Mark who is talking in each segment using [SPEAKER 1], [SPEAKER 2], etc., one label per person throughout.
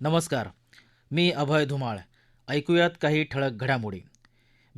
[SPEAKER 1] नमस्कार. मी अभय धुमाळ. ऐकूयात काही ठळक घडामोडी.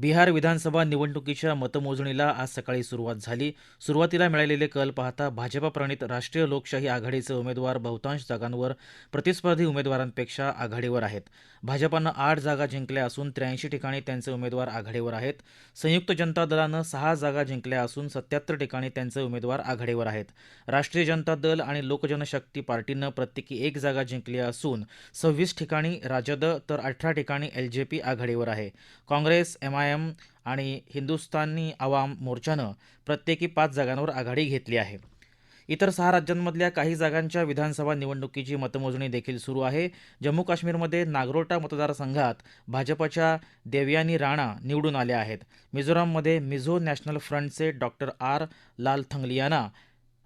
[SPEAKER 1] बिहार विधानसभा निवडणुकीच्या मतमोजणीला आज सकाळी सुरुवात झाली. सुरुवातीला मिळालेले कल पाहता भाजपा प्रणित राष्ट्रीय लोकशाही आघाडीचे उमेदवार बहुतांश जागांवर प्रतिस्पर्धी उमेदवारांपेक्षा आघाडीवर आहेत. भाजपानं आठ जागा जिंकल्या असून त्र्याऐंशी ठिकाणी त्यांचे उमेदवार आघाडीवर आहेत. संयुक्त जनता दलानं सहा जागा जिंकल्या असून सत्याहत्तर ठिकाणी त्यांचे उमेदवार आघाडीवर आहेत. राष्ट्रीय जनता दल आणि लोकजनशक्ती पार्टीनं प्रत्येकी एक जागा जिंकली असून सव्वीस ठिकाणी राजद तर अठरा ठिकाणी एल जे पी आघाडीवर आहे. काँग्रेस एम एमआयएम आणि हिंदुस्थानी आवाम मोर्चानं प्रत्येकी पाच जागांवर आघाडी घेतली आहे. इतर सहा राज्यांमधल्या काही जागांच्या विधानसभा निवडणुकीची मतमोजणी देखील सुरू आहे. जम्मू काश्मीरमध्ये नागरोटा मतदारसंघात भाजपच्या देवयानी राणा निवडून आल्या आहेत. मिझोराममध्ये मिझो नॅशनल फ्रंटचे डॉक्टर आर लालथंगलियाना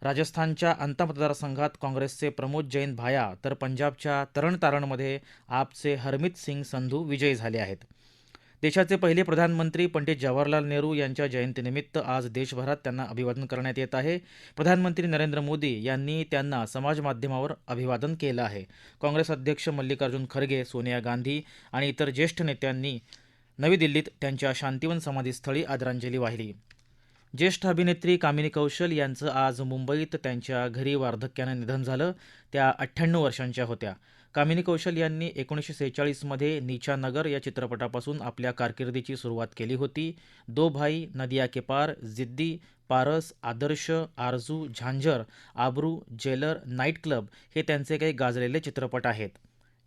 [SPEAKER 1] राजस्थानच्या अंता मतदारसंघात काँग्रेसचे प्रमोद जैन भाया तर पंजाबच्या तरण तारणमध्ये आपचे हरमित सिंग संधू विजयी झाले आहेत. देशाचे पहिले प्रधानमंत्री पंडित जवाहरलाल नेहरू यांच्या जयंतीनिमित्त आज देशभरात त्यांना अभिवादन करण्यात येत आहे. प्रधानमंत्री नरेंद्र मोदी यांनी त्यांना समाजमाध्यमावर अभिवादन केलं आहे. काँग्रेस अध्यक्ष मल्लिकार्जुन खरगे सोनिया गांधी आणि इतर ज्येष्ठ नेत्यांनी नवी दिल्लीत त्यांच्या शांतिवन समाधीस्थळी आदरांजली वाहिली. ज्येष्ठ अभिनेत्री कामिनी कौशल यांचं आज मुंबईत त्यांच्या घरी वार्धक्यानं निधन झालं. त्या अठ्ठ्याण्णव वर्षांच्या होत्या. कामिनी कौशल यांनी एकोणीसशे सेहेचाळीसमध्ये नीचा नगर या चित्रपटापासून आपल्या कारकिर्दीची सुरुवात केली होती. दो भाई नदिया के पार जिद्दी पारस आदर्श आरजू झांझर आबरू जेलर नाईट क्लब हे त्यांचे काही गाजलेले चित्रपट आहेत.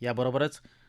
[SPEAKER 1] याबरोबरच